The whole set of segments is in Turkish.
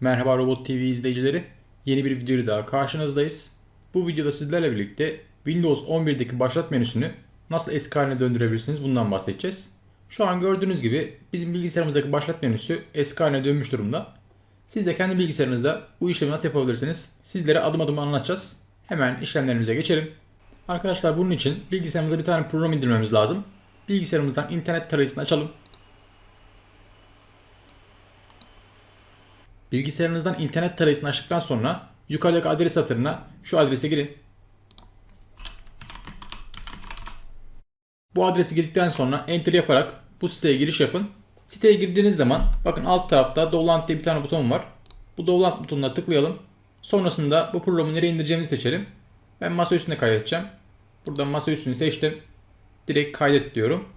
Merhaba Robot TV izleyicileri. Yeni bir videoyla daha karşınızdayız. Bu videoda sizlerle birlikte Windows 11'deki başlat menüsünü nasıl eski haline döndürebilirsiniz bundan bahsedeceğiz. Şu an gördüğünüz gibi bizim bilgisayarımızdaki başlat menüsü eski haline dönmüş durumda. Siz de kendi bilgisayarınızda bu işlemi nasıl yapabilirsiniz sizlere adım adım anlatacağız. Hemen işlemlerimize geçelim. Arkadaşlar bunun için bilgisayarımıza bir tane program indirmemiz lazım. Bilgisayarımızdan internet tarayıcısını açalım. Bilgisayarınızdan internet tarayıcısını açtıktan sonra yukarıdaki adres satırına şu adrese girin. Bu adresi girdikten sonra enter yaparak bu siteye giriş yapın. Siteye girdiğiniz zaman bakın alt tarafta download diye bir tane buton var. Bu download butonuna tıklayalım. Sonrasında bu programı nereye indireceğimizi seçelim. Ben masa üstüne kaydedeceğim. Buradan masa üstünü seçtim. Direkt kaydet diyorum.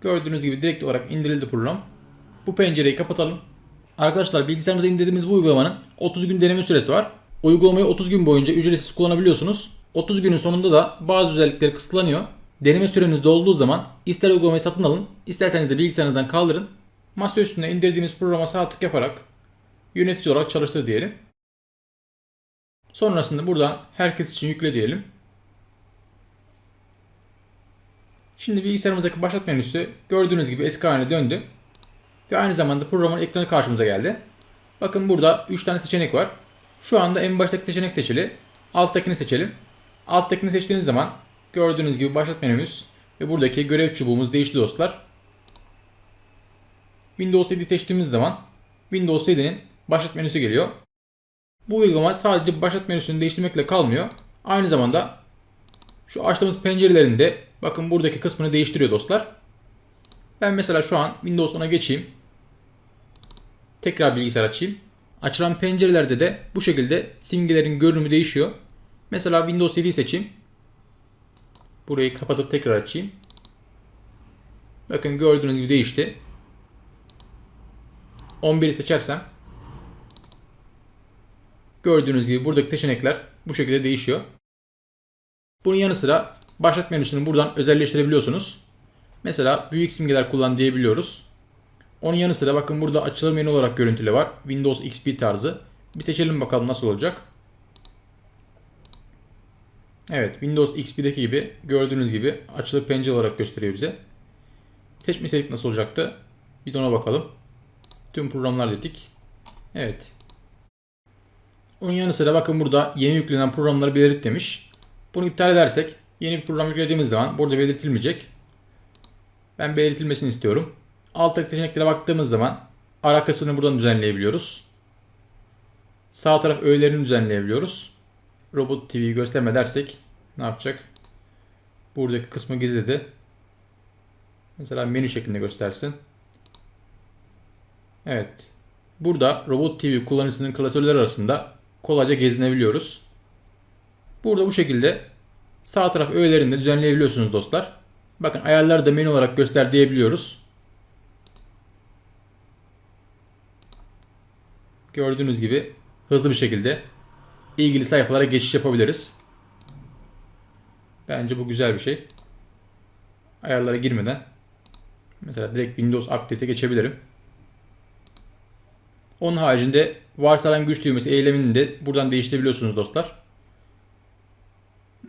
Gördüğünüz gibi direkt olarak indirildi program. Bu pencereyi kapatalım. Arkadaşlar bilgisayarımıza indirdiğimiz bu uygulamanın 30 gün deneme süresi var. Uygulamayı 30 gün boyunca ücretsiz kullanabiliyorsunuz. 30 günün sonunda da bazı özellikleri kısıtlanıyor. Deneme süreniz dolduğu zaman ister uygulamayı satın alın, isterseniz de bilgisayarınızdan kaldırın. Masa üstüne indirdiğimiz programa sağ tık yaparak yönetici olarak çalıştır diyelim. Sonrasında buradan herkes için yükle diyelim. Şimdi bilgisayarımızdaki başlat menüsü gördüğünüz gibi eski haline döndü. Ve aynı zamanda programın ekranı karşımıza geldi. Bakın burada 3 tane seçenek var. Şu anda en baştaki seçenek seçili. Alttakini seçelim. Alttakini seçtiğiniz zaman gördüğünüz gibi başlat menümüz ve buradaki görev çubuğumuz değişti dostlar. Windows 7 seçtiğimiz zaman Windows 7'nin başlat menüsü geliyor. Bu uygulama sadece başlat menüsünü değiştirmekle kalmıyor. Aynı zamanda şu açtığımız pencerelerin de bakın buradaki kısmını değiştiriyor dostlar. Ben mesela şu an Windows 10'a geçeyim. Tekrar bilgisayar açayım. Açılan pencerelerde de bu şekilde simgelerin görünümü değişiyor. Mesela Windows 7'yi seçeyim. Burayı kapatıp tekrar açayım. Bakın gördüğünüz gibi değişti. 11'i seçersem gördüğünüz gibi buradaki seçenekler bu şekilde değişiyor. Bunun yanı sıra başlat menüsünü buradan özelleştirebiliyorsunuz. Mesela büyük simgeler kullan diyebiliyoruz. Onun yanı sıra bakın burada açılır menü olarak görüntüle var. Windows XP tarzı. Bir seçelim bakalım nasıl olacak. Evet Windows XP'deki gibi gördüğünüz gibi açılır pencere olarak gösteriyor bize. Seçmeseydik nasıl olacaktı? Bir ona bakalım. Tüm programlar dedik. Evet. Onun yanı sıra bakın burada yeni yüklenen programları belirt demiş. Bunu iptal edersek yeni bir program yüklediğimiz zaman burada belirtilmeyecek. Ben belirtilmesini istiyorum. Alttaki seçeneklere baktığımız zaman ara kısmını buradan düzenleyebiliyoruz. Sağ taraf öğelerini düzenleyebiliyoruz. Robot TV'yi gösterme dersek ne yapacak? Buradaki kısmı gizledi. Mesela menü şeklinde göstersin. Evet. Burada Robot TV kullanıcısının klasörleri arasında kolayca gezinebiliyoruz. Burada bu şekilde sağ taraf öğelerini de düzenleyebiliyorsunuz dostlar. Bakın ayarları da menü olarak göster diyebiliyoruz. Gördüğünüz gibi hızlı bir şekilde ilgili sayfalara geçiş yapabiliriz. Bence bu güzel bir şey. Ayarlara girmeden mesela direkt Windows Update'e geçebilirim. Onun haricinde varsaran güç düğmesi eylemini de buradan değiştirebiliyorsunuz dostlar.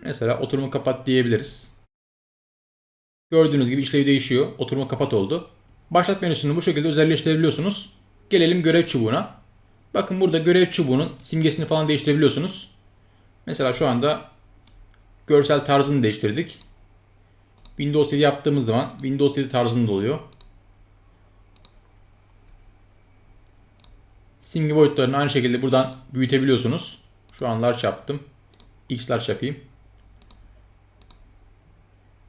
Mesela oturumu kapat diyebiliriz. Gördüğünüz gibi işlevi değişiyor. Oturma kapat oldu. Başlat menüsünü bu şekilde özelleştirebiliyorsunuz. Gelelim görev çubuğuna. Bakın burada görev çubuğunun simgesini falan değiştirebiliyorsunuz. Mesela şu anda görsel tarzını değiştirdik. Windows 7 yaptığımız zaman Windows 7 tarzında oluyor. Simge boyutlarını aynı şekilde buradan büyütebiliyorsunuz. Şu an large yaptım. X large yapayım.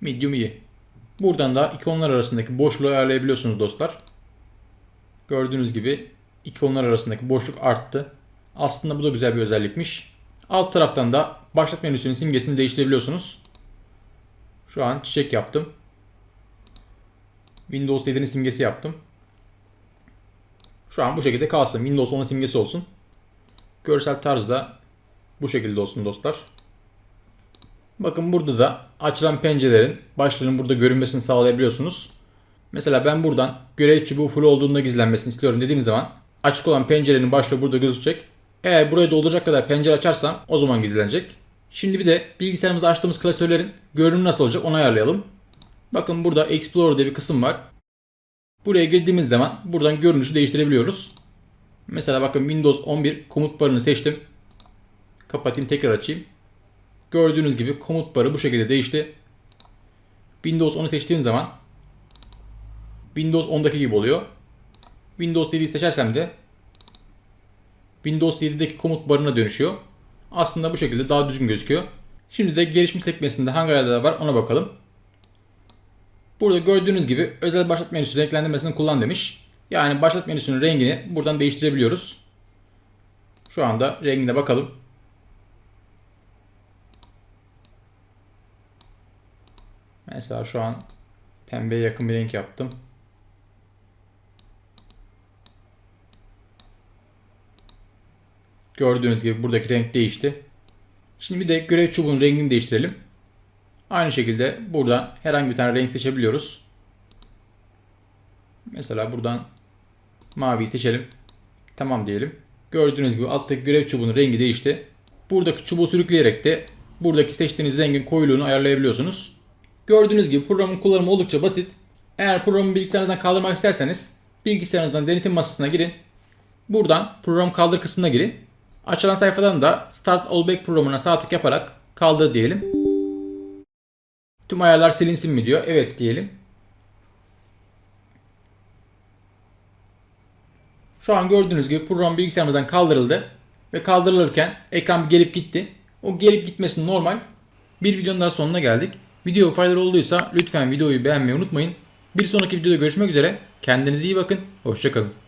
Medium iyi. Buradan da ikonlar arasındaki boşluğu ayarlayabiliyorsunuz dostlar. Gördüğünüz gibi ikonlar arasındaki boşluk arttı. Aslında bu da güzel bir özellikmiş. Alt taraftan da başlat menüsünün simgesini değiştirebiliyorsunuz. Şu an çiçek yaptım. Windows 7'nin simgesi yaptım. Şu an bu şekilde kalsın. Windows 10'un simgesi olsun. Görsel tarz da bu şekilde olsun dostlar. Bakın burada da açılan pencerelerin başlarının burada görünmesini sağlayabiliyorsunuz. Mesela ben buradan görev çubuğu full olduğunda gizlenmesini istiyorum dediğim zaman açık olan pencerenin başlığı burada gözükecek. Eğer burayı dolduracak kadar pencere açarsam o zaman gizlenecek. Şimdi bir de bilgisayarımızda açtığımız klasörlerin görünümü nasıl olacak onu ayarlayalım. Bakın burada Explorer diye bir kısım var. Buraya girdiğimiz zaman buradan görünüşü değiştirebiliyoruz. Mesela bakın Windows 11 komut barını seçtim. Kapatayım tekrar açayım. Gördüğünüz gibi komut barı bu şekilde değişti. Windows 10'u seçtiğim zaman Windows 10'daki gibi oluyor. Windows 7'yi seçersem de Windows 7'deki komut barına dönüşüyor. Aslında bu şekilde daha düzgün gözüküyor. Şimdi de gelişmiş sekmesinde hangi ayarlar var ona bakalım. Burada gördüğünüz gibi özel başlat menüsü renklendirmesini kullan demiş. Yani başlat menüsünün rengini buradan değiştirebiliyoruz. Şu anda rengine bakalım. Mesela şu an pembeye yakın bir renk yaptım. Gördüğünüz gibi buradaki renk değişti. Şimdi bir de görev çubuğunun rengini değiştirelim. Aynı şekilde buradan herhangi bir tane renk seçebiliyoruz. Mesela buradan mavi seçelim. Tamam diyelim. Gördüğünüz gibi alttaki görev çubuğunun rengi değişti. Buradaki çubuğu sürükleyerek de buradaki seçtiğiniz rengin koyuluğunu ayarlayabiliyorsunuz. Gördüğünüz gibi programın kullanımı oldukça basit. Eğer programı bilgisayarınızdan kaldırmak isterseniz bilgisayarınızdan denetim masasına girin. Buradan program kaldır kısmına girin. Açılan sayfadan da Start All Back programına sağ tık yaparak kaldır diyelim. Tüm ayarlar silinsin mi diyor. Evet diyelim. Şu an gördüğünüz gibi program bilgisayarımızdan kaldırıldı. Ve kaldırılırken ekran gelip gitti. O gelip gitmesi normal. Bir videonun daha sonuna geldik. Video faydalı olduysa lütfen videoyu beğenmeyi unutmayın. Bir sonraki videoda görüşmek üzere. Kendinize iyi bakın. Hoşçakalın.